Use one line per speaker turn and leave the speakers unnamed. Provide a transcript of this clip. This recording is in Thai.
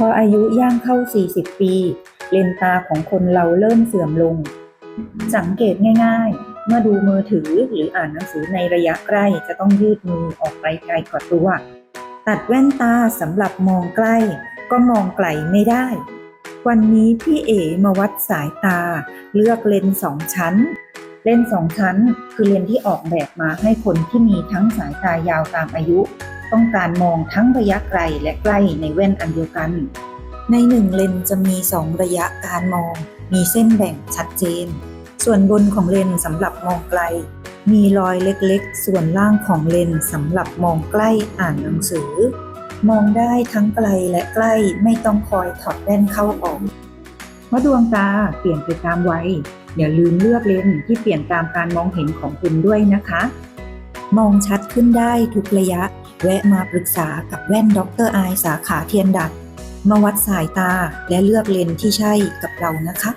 พออายุย่างเข้า 40 ปี เลนตาของคนเราเริ่มเสื่อมลง สังเกตง่ายๆ เมื่อดูมือถือหรืออ่านหนังสือในระยะใกล้จะต้องยืดมือออกไปไกลกว่าตัว ตัดแว่นตาสำหรับมองใกล้ ก็มองไกลไม่ได้ วันนี้พี่เอ๋มาวัดสายตา เลือกเลนส์สองชั้น เลนส์สองชั้น คือเลนส์ที่ออกแบบมาให้คนที่มีทั้งสายตายาวตามอายุ ต้องการมองทั้งระยะไกลและใกล้ในแว่นอันเดียวกัน ในหนึ่งเลนจะมีสองระยะการมอง มีเส้นแบ่งชัดเจน ส่วนบนของเลนสำหรับมองไกล มีรอยเล็กๆ ส่วนล่างของเลนสำหรับมองใกล้อ่านหนังสือ มองได้ทั้งไกลและใกล้ไม่ต้องคอยถอดแว่นเข้าออกเมื่อดวงตาเปลี่ยนไปตามวัยอย่าลืมเลือกเลนที่เปลี่ยนตามการมองเห็นของคุณด้วยนะคะ มองชัดขึ้นได้ทุกระยะ แวะมาปรึกษากับแว่นด็อกเตอรไอสาขาเทียนดัด มาวัดสายตาและเลือกเลนส์ที่ใช่กับเรานะคะ